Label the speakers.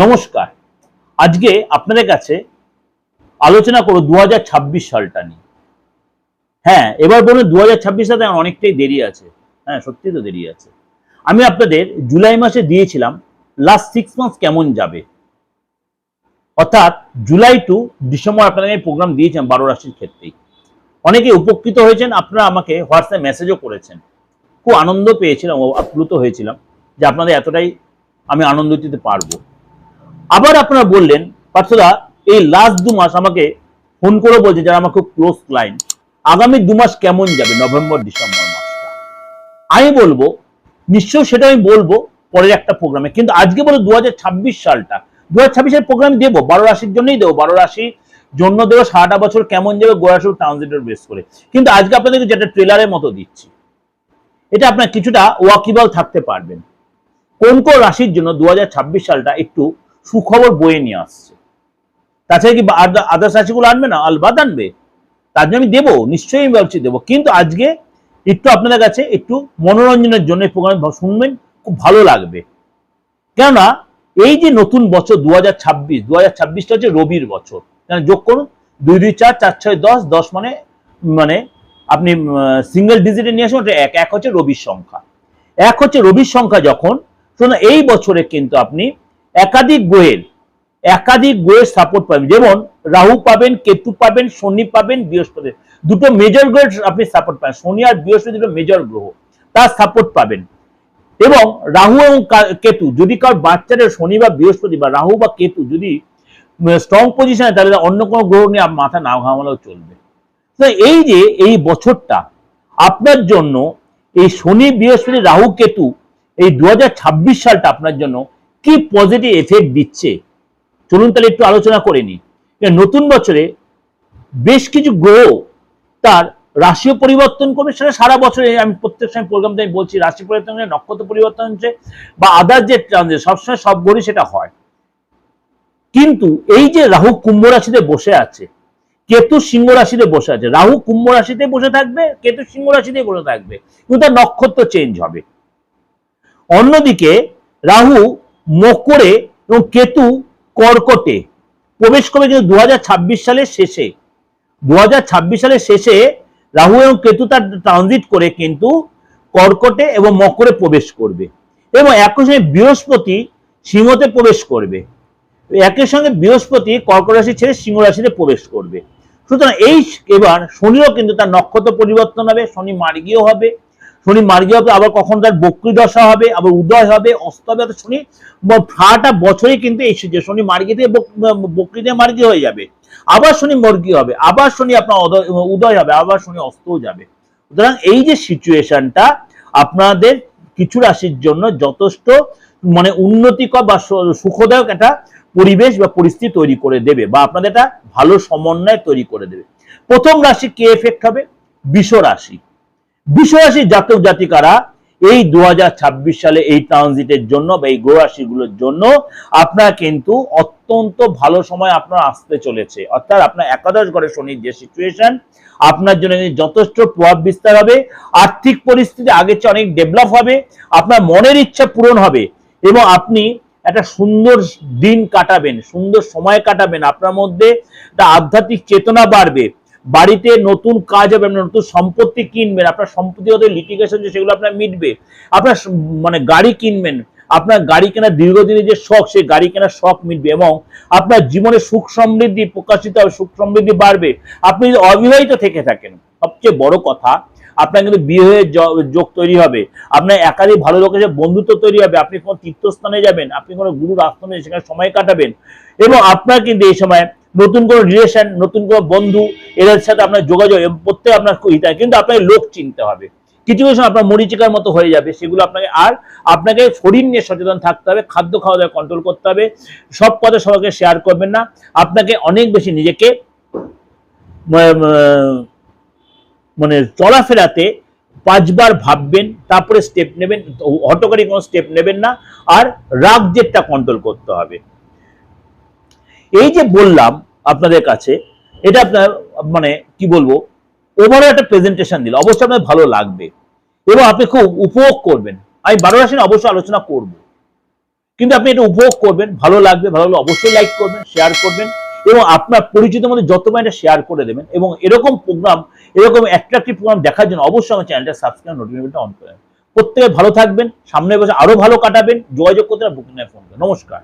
Speaker 1: নমস্কার। আজকে আপনাদের কাছে আলোচনা করব দু সালটা নিয়ে। হ্যাঁ এবার বলুন দু হাজার ছাব্বিশ সালে অনেকটাই দেরি আছে। হ্যাঁ সত্যি তো দেরি আছে। আমি আপনাদের জুলাই মাসে দিয়েছিলাম লাস্ট সিক্স মান্থ কেমন যাবে? অর্থাৎ জুলাই টু ডিসেম্বর আপনাদের আমি প্রোগ্রাম দিয়েছিলাম বারো রাশির ক্ষেত্রেই। অনেকে উপকৃত হয়েছেন, আপনারা আমাকে হোয়াটসঅ্যাপ মেসেজও করেছেন। খুব আনন্দ পেয়েছিলাম আপ্লুত হয়েছিলাম যে আপনাদের এতটাই আমি আনন্দ দিতে পারব। আবার আপনারা বললেন পার্থদা এই লাস্ট দু মাস আমাকে ফোন করে বলছে যারা আমার খুব ক্লোজ ক্লায়েন্ট আগামী দু মাস কেমন যাবে নভেম্বর, ডিসেম্বর মাসটা? আমি বলব নিশ্চয় সেটা আমি বলব পরের একটা প্রোগ্রামে কিন্তু আজকে বলো দু সালটা। দু হাজার প্রোগ্রাম দেবো, বারো রাশির জন্যই দেবো, বারো রাশি জন্য দেবো, সারাটা বছর কেমন যাবে গোয়াশু ট্রানজিটের বেস করে। কিন্তু আজকে আপনাদেরকে যেটা ট্রেলারের মতো দিচ্ছি, এটা আপনার কিছুটা ওয়াকিবল থাকতে পারবেন। কোন কোন রাশির জন্য দু হাজার ছাব্বিশ সালটা একটু সুখবর বয়ে নিয়ে আসছে। তাছাড়া কি আদার্স রাশিগুলো আনবে না? আলবাদ আনবে? তার জন্য আমি দেবো, নিশ্চয়ই আমি বলছি দেবো। কিন্তু আজকে একটু আপনাদের কাছে একটু মনোরঞ্জনের জন্য এই প্রোগ্রাম শুনবেন, খুব ভালো লাগবে। কেননা এই যে নতুন বছর দু হাজার ছাব্বিশ দু হাজার ছাব্বিশটা হচ্ছে রবির বছর। কেন যোগ করুন, দুই দুই, চার চার, ছয়, দশ দশ মানে মানে আপনি সিঙ্গেল ডিজিটে নিয়ে আসুন, এক এক হচ্ছে রবির সংখ্যা। এক হচ্ছে রবির সংখ্যা যখন, শুনুন, এই বছরে কিন্তু আপনি একাধিক গ্রহের একাধিক গ্রহের সাপোর্ট পাবেন। যেমন রাহু পাবেন, কেতু পাবেন, শনি পাবেন, বৃহস্পতি। দুটো মেজর গ্রহের আপনি সাপোর্ট পাবেন। শনি আর বৃহস্পতি দুটো মেজর গ্রহ। তার সাপোর্ট পাবেন। এবং রাহু এবং কেতু, যদি কারোর বাচ্চাদের শনি বা বৃহস্পতি বা রাহু বা কেতু যদি স্ট্রং পজিশনে তাহলে অন্য কোনো গ্রহ নিয়ে মাথা না ঘামালেও চলবে। তো এই যে, এই বছরটা, আপনার জন্য এই শনি, বৃহস্পতি, রাহু, কেতু, এই দু হাজার ছাব্বিশ সালটা আপনার জন্য কি পজিটিভ এফেক্ট দিচ্ছে? চলুন তাহলে একটু আলোচনা করে নিই। নতুন বছরে বেশ কিছু গ্রহ তার রাশিও পরিবর্তন করবে, সেটা সারা বছরে আমি প্রত্যেক সময় প্রোগ্রামতে আমি বলছি, রাশি পরিবর্তন নক্ষত্র পরিবর্তন হচ্ছে, বা আদার যে ট্রানজিট সবসময় সব ঘড়ি সেটা হয়। কিন্তু এই যে রাহু কুম্ভ রাশিতে বসে আছে, কেতু সিংহ রাশিতে বসে আছে, রাহু কুম্ভ রাশিতে বসে থাকবে, কেতু সিংহ রাশিতে বসে থাকবে, কিন্তু তার নক্ষত্র চেঞ্জ হবে। অন্যদিকে রাহু মকরে এবং কেতু কর্কটে। প্রবেশ করবে কিন্তু দু হাজার ছাব্বিশ সালের শেষে। দু হাজার ছাব্বিশ সালের শেষে রাহু এবং কেতু তার ট্রানজিট করে কিন্তু কর্কটে এবং মকরে প্রবেশ করবে। এবং একই সঙ্গে বৃহস্পতি সিংহতে প্রবেশ করবে। একই সঙ্গে বৃহস্পতি কর্কট রাশি ছেড়ে সিংহ রাশিতে প্রবেশ করবে। সুতরাং এই এবার শনিও কিন্তু তার নক্ষত্র পরিবর্তন হবে, শনি মার্গীয় হবে। শনি মার্গীয় হবে, আবার কখন তার বক্রী দশা হবে, আবার উদয় হবে অস্ত হবে শনি, ব- সারাটা বছরে কিন্তু এই যে শনি মার্গী থেকে বক- বক্রী থেকে মার্গী হয়ে যাবে। আবার শনি মর্গী হবে, আবার শনি আপনার উদয় হবে, আবার শনি অস্তও যাবে। সুতরাং এই যে সিচুয়েশনটা, আপনাদের কিছু রাশির জন্য যথেষ্ট মানে উন্নতিকর বা সুখদায়ক একটা পরিবেশ বা পরিস্থিতি তৈরি করে দেবে, বা আপনাদের একটা ভালো সমন্বয় তৈরি করে দেবে। প্রথম রাশি কে এফেক্ট হবে? বিষ রাশি। রাশির জাতক জাতিকারা এই দু হাজার ছাব্বিশ সালে এই ট্রানজিটের জন্য বা এই গ্রহ রাশিগুলোর জন্য আপনার কিন্তু অত্যন্ত ভালো সময় আপনার আসতে চলেছে। অর্থাৎ আপনার একাদশ ঘরে শনির যে সিচুয়েশন আপনার জন্য যথেষ্ট প্রভাব বিস্তার হবে। আর্থিক পরিস্থিতি আগের চেয়ে অনেক ডেভেলপ হবে। আপনার মনের ইচ্ছা পূরণ হবে এবং আপনি একটা সুন্দর দিন কাটাবেন, সুন্দর সময় কাটাবেন। আপনার মধ্যে একটা আধ্যাত্মিক চেতনা বাড়বে। বাড়িতে নতুন কাজ হবে আপনি নতুন সম্পত্তি কিনবেন, আপনার সম্পত্তি সম্পত্তিগত লিটিগেশন যে সেগুলো আপনার মিটবে, আপনার মানে গাড়ি কিনবেন, আপনার গাড়ি কেনার দীর্ঘদিনের যে শখ, সেই গাড়ি কেনার শখ মিটবে এবং আপনার জীবনে সুখ সমৃদ্ধি প্রকাশিত হবে, সুখ সমৃদ্ধি বাড়বে। আপনি যদি অবিবাহিত থেকে থাকেন, সবচেয়ে বড় কথা, আপনার কিন্তু বিয়ে যোগ তৈরি হবে, আপনার একাধিক ভালো লোকের সাথে বন্ধুত্ব তৈরি হবে, আপনি কোনো তীর্থস্থানে যাবেন, আপনি কোনো গুরুর আশ্রমে সেখানে সময় কাটাবেন, এবং আপনার কিন্তু এই সময় নতুন কোনো রিলেশন নতুন কোনো বন্ধু, এদের সাথে আপনার যোগাযোগ প্রত্যেক আপনার হিতায়। কিন্তু আপনাকে লোক চিনতে হবে। কিছু কিছু আপনার মরিচিকার মতো হয়ে যাবে, সেগুলো আপনাকে আর আপনাকে শরীর নিয়ে সচেতন থাকতে হবে, খাদ্য খাওয়া দাওয়া কন্ট্রোল করতে হবে, সব কথা সবাইকে শেয়ার করবেন না। আপনাকে অনেক বেশি নিজেকে মানে চলাফেরাতে পাঁচবার ভাববেন, তারপরে স্টেপ নেবেন, হটকারী কোনো স্টেপ নেবেন না। আর রাগ জেদটা কন্ট্রোল করতে হবে। এই যে বললাম আপনাদের কাছে, এটা আপনার মানে কি বলব ওভারঅল একটা প্রেজেন্টেশন দিল। অবশ্যই আপনার ভালো লাগবে। এবং আপনি খুব উপভোগ করবেন। আমি বারো রাশি অবশ্যই আলোচনা করব। কিন্তু আপনি এটা উপভোগ করবেন, ভালো লাগবে, ভালো লাগলে অবশ্যই লাইক করবেন শেয়ার করবেন, এবং আপনার পরিচিত মধ্যে যত এটা শেয়ার করে দেবেন, এবং এরকম প্রোগ্রাম এরকম অ্যাট্রাকটিভ প্রোগ্রাম দেখার জন্য অবশ্যই আমার চ্যানেলটা সাবস্ক্রাইব নোটিফিকেশনটা অন করেন প্রত্যেকে ভালো থাকবেন সামনে বছর আরও ভালো কাটাবেন। যোগাযোগ করতে বুকিং ফোন নমস্কার।